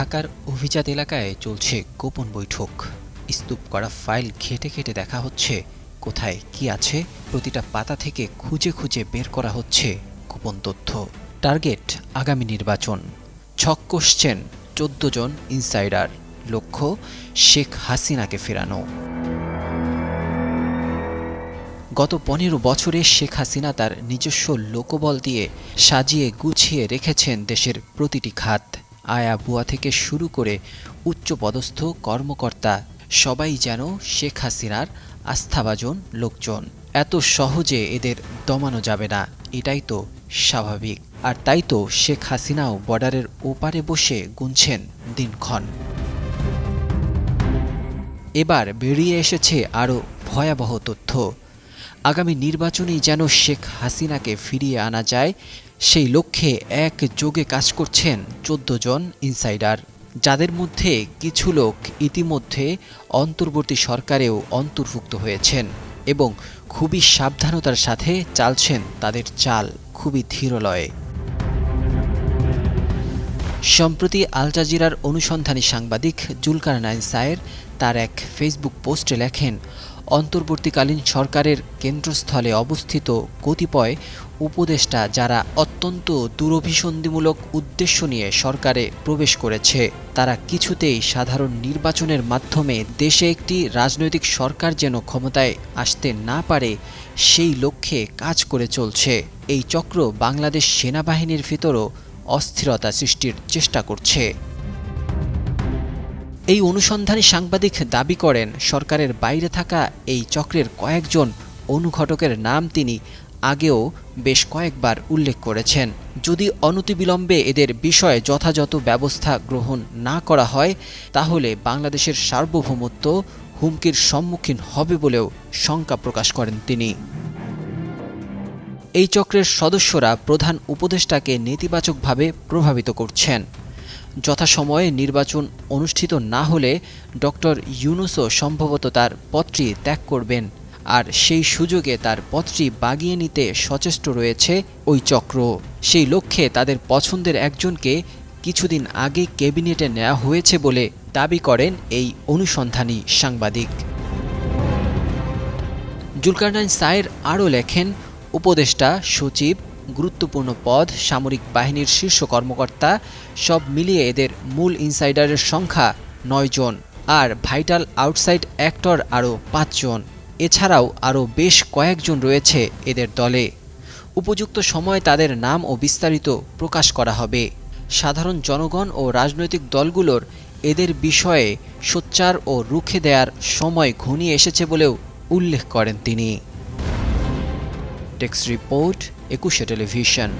ঢাকার অভিজাত এলাকায় চলছে গোপন বৈঠক। স্তূপ করা ফাইল ঘেটে ঘেটে দেখা হচ্ছে, কোথায় কি আছে, প্রতিটা পাতা থেকে খুঁজে খুঁজে বের করা হচ্ছে গোপন তথ্য। টার্গেট আগামী নির্বাচন। ছক কষছেন চোদ্দ জন ইনসাইডার। লক্ষ্য, শেখ হাসিনাকে ফেরানো। গত পনেরো বছরে শেখ হাসিনা তার নিজস্ব লোকবল দিয়ে সাজিয়ে গুছিয়ে রেখেছেন দেশের প্রতিটি খাত। আয়া বুয়া থেকে শুরু করে উচ্চপদস্থ কর্মকর্তা সবাই যেন শেখ হাসিনার আস্থাভাজন লোকজন। এত সহজে এদের দমানো যাবে না, এটাই তো স্বাভাবিক। আর তাই তো শেখ হাসিনাও বর্ডারের ওপারে বসে গুনছেন দিনক্ষণ। এবার বেরিয়ে এসেছে আরও ভয়াবহ তথ্য। আগামী নির্বাচনেই যেন শেখ হাসিনাকে ফিরিয়ে আনা যায় সেই লক্ষ্যে এক যোগে কাজ করছেন চোদ্দ জন ইনসাইডার, যাদের মধ্যে কিছু লোক ইতিমধ্যে অন্তর্বর্তী সরকারেও অন্তর্ভুক্ত হয়েছেন এবং খুবই সাবধানতার সাথে চালছেন তাদের চাল খুবই ধীরলয়ে। সম্প্রতি আল জাজিরার অনুসন্ধানী সাংবাদিক জুলকার নাইন সায়ের তার এক ফেসবুক পোস্টে লেখেন অন্তর্বর্তীকালীন সরকারের কেন্দ্রস্থলে অবস্থিত কতিপয় উপদেষ্টা যারা অত্যন্ত দুরভিসন্ধিমূলক উদ্দেশ্য নিয়ে সরকারে প্রবেশ করেছে। তারা কিছুতেই সাধারণ নির্বাচনের মাধ্যমে দেশে একটি রাজনৈতিক সরকার যেন ক্ষমতায় আসতে না পারে, সেই লক্ষ্যে কাজ করে চলছে। এই চক্র বাংলাদেশ সেনাবাহিনীর ভিতরও অস্থিরতা সৃষ্টির চেষ্টা করছে। এই অনুসন্ধানী সাংবাদিক দাবি করেন, সরকারের বাইরে থাকা এই চক্রের কয়েকজন অনুঘটকের নাম তিনি আগেও বেশ কয়েকবার উল্লেখ করেছেন। যদি অনতিবিলম্বে এদের বিষয়ে যথাযথ ব্যবস্থা গ্রহণ না করা হয়, তাহলে বাংলাদেশের সার্বভৌমত্ব হুমকির সম্মুখীন হবে বলেও শঙ্কা প্রকাশ করেন তিনি। এই চক্রের সদস্যরা প্রধান উপদেষ্টাকে নেতিবাচকভাবে প্রভাবিত করছেন। যথাসময়ে নির্বাচন অনুষ্ঠিত না হলে ডক্টর ইউনুসও সম্ভবত তার পদটি ত্যাগ করবেন। আর সেই সুযোগে তার পদটি বাগিয়ে নিতে সচেষ্ট রয়েছে ওই চক্র। সেই লক্ষ্যে তাদের পছন্দের একজনকে কিছুদিন আগে ক্যাবিনেটে নেওয়া হয়েছে বলে দাবি করেন এই অনুসন্ধানী সাংবাদিক। জুলকারনাইন সায়ের আরও লেখেন, উপদেষ্টা, সচিব গুরুত্বপূর্ণ পদ, সামরিক বাহিনীর শীর্ষ কর্মকর্তা, সব মিলিয়ে এদের মূল ইনসাইডারের সংখ্যা নয় জন আর ভাইটাল আউটসাইড অ্যাক্টর আরও পাঁচজন এছাড়াও আরও বেশ কয়েকজন রয়েছে এদের দলে। উপযুক্ত সময় তাদের নাম ও বিস্তারিত প্রকাশ করা হবে। সাধারণ জনগণ ও রাজনৈতিক দলগুলোর এদের বিষয়ে সোচ্চার ও রুখে দেয়ার সময় ঘনিয়ে এসেছে বলেও উল্লেখ করেন তিনি। Text report Ekushey television.